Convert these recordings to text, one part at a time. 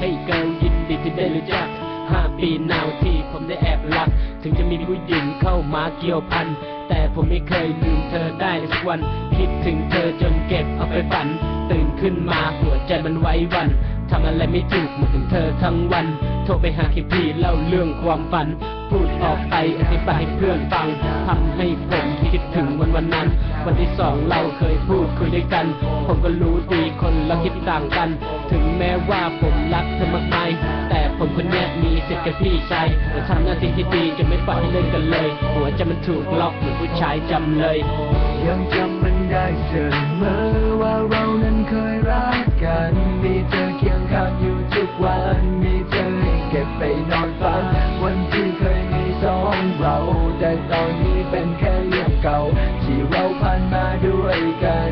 ที่ได้รู้จักห้าปีนาวที่ผมได้แอบรัก ถึงจะมีผู้หญิงเข้ามาเกี่ยวพัน แต่ผมไม่เคยลืมเธอได้เลยสักวัน คิดถึงเธอจนเก็บเอาไปฝัน ตื่นขึ้นมาหัวใจมันไว้วันทำอะไรไม่ถูกหมดถึงเธอทั้งวัน โทรไปหาคิพี่เล่าเรื่องความฝัน พูดออกไปอธิบายให้เพื่อนฟังทำให้ผมคิดถึงวันวันนั้น วันที่สองเราเคยพูดคุยด้วยกัน ผมก็รู้ดีคนเราคิดต่างกันถึง แม้ว่าผมรักเธอมากมายแต่ผมคนนี้มีสิทธิ์กับพี่ชายแต่ทำหน้าที่ที่ดีจะไม่ปล่อยให้เล่นกันเลย หัวใจมันถูกล็อกเหมือนผู้ชายจำเลย ยังจำมันได้เสมอว่าเรานั้นเคยรักกัน มีเธอเคียงข้างอยู่ทุกวัน มีเธอเก็บไปนอนฝัน วันที่เคยมีสองเราแต่ตอนนี้เป็นแค่เรื่องเก่า ที่เราผ่านมาด้วยกัน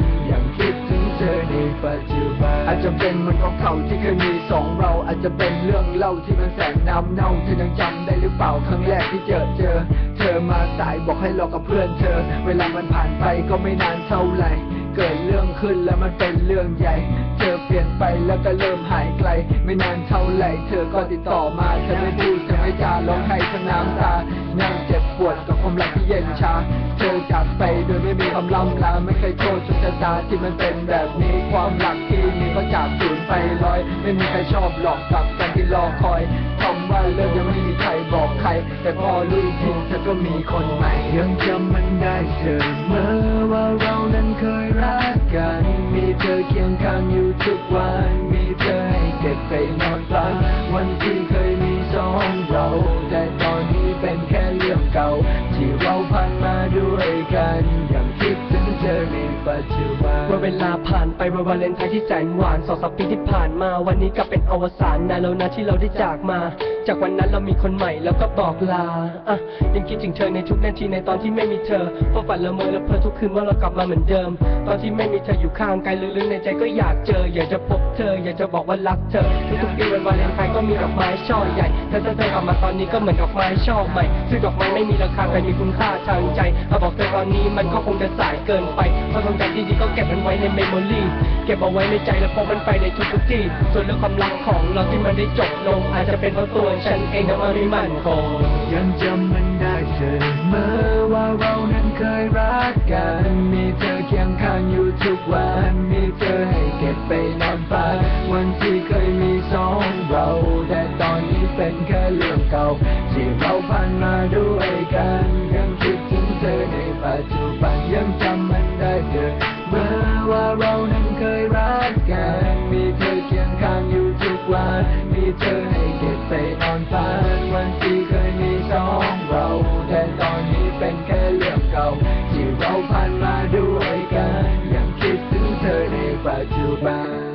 จุบันอาจจะเป็นเหมันของเขาที่เคยมีสองเราอาจจะเป็นเรื่องเล่าที่มันแสนน้ำเน่าเธอยังจำได้หรือเปล่าครั้งแรกที่เจอเจอ เธอมาสายบอกให้รอกับเพื่อนเธอ เวลามันผ่านไปก็ไม่นานเท่าไหร่เกิดเรื่องขึ้นแล้วมันเป็นเรื่องใหญ่ เธอเปลี่ยนไปแล้วก็เริ่มหายไกล ไม่นานเท่าไหร่เธอก็ติดต่อมาเธอไม่พูดเธอไม่จาร้องไห้ทั้งน้ำตานั่งเจ็บ ปวดกับความรักที่เย็นชาเธอจากไปโดยไม่มีคำล่ำลาไม่เคยโทษชะตาที่มันเป็นแบบนี้ความรักที่มีก็จากสูญไปลอย ไม่มีใครชอบหลอกกลับกันที่รอคอยคำว่าเลิกยังไม่มีใครบอกใคร แต่พอรู้อีกทีเธอก็มีคนใหม่ยังจำมันได้เสมอว่าเรานั้นเคยรักกัน มีเธอเคียงข้างอยู่ทุกวัน มีเธอให้เก็บไปนอนฝันวันที่เคยมีสองเรา แต่ตอนนี้เป็นแค่เรื่องเก่า เมื่อเวลาผ่านไป วันวาเลนไทน์ที่แสนหวานสองสามปีที่ผ่านมา วันนี้ก็เป็นอวสานนานแล้วนะที่เราได้จากมา จากวันนั้นเรามีคนใหม่แล้วก็บอกลาอะยังคิดถึงเธอในทุกนาทีในตอนที่ไม่มีเธอเพราะฝันละเมอและเพ้อทุกคืนว่าเรากลับมาเหมือนเดิม ตอนที่ไม่มีเธออยู่ข้างกายลึกๆในใจก็อยากเจอ อยากจะพบเธอ อยากจะบอกว่ารักเธอทุกๆปีวันวาเลนไทน์ก็มีดอกไม้ช่อใหญ่ถ้าเธอกลับมาตอนนี้ก็เหมือนดอกไม้ช่อใหม่ซึ่งดอกไม้ไม่มีราคาแต่มีคุณค่าทางใจถ้าบอกเธอตอนนี้มันก็คงจะสายเกินไปเพราะทรงจำดีๆก็เก็บมันไว้ในเมมโมรี่เก็บเอาไว้ในใจแล้วพกมันไปในทุกๆที่ ส่วนเรื่องความรักของเราที่มันได้จบลง อาจจะเป็นเพราะตัวฉันเองนะมันไม่มั่นคงยังจำมันได้เสมอว่าเรานั้นเคยรักกัน มีเธอเคียงข้างอยู่ทุกวัน มีเธอให้เก็บไปนอนฝันวันที่เคยมีสองเรา แต่ตอนนี้เป็นแค่เรื่องเก่า ที่เราผ่านมาด้วยกัน ยังคิดถึงเธอในปัจจุบันยัง เจอให้เก็บไปนอนฝันวันที่เคยมีสองเรา แต่ตอนนี้เป็นแค่เรื่องเก่า ที่เราผ่านมาด้วยกัน ยังคิดถึงเธอในปัจจุบัน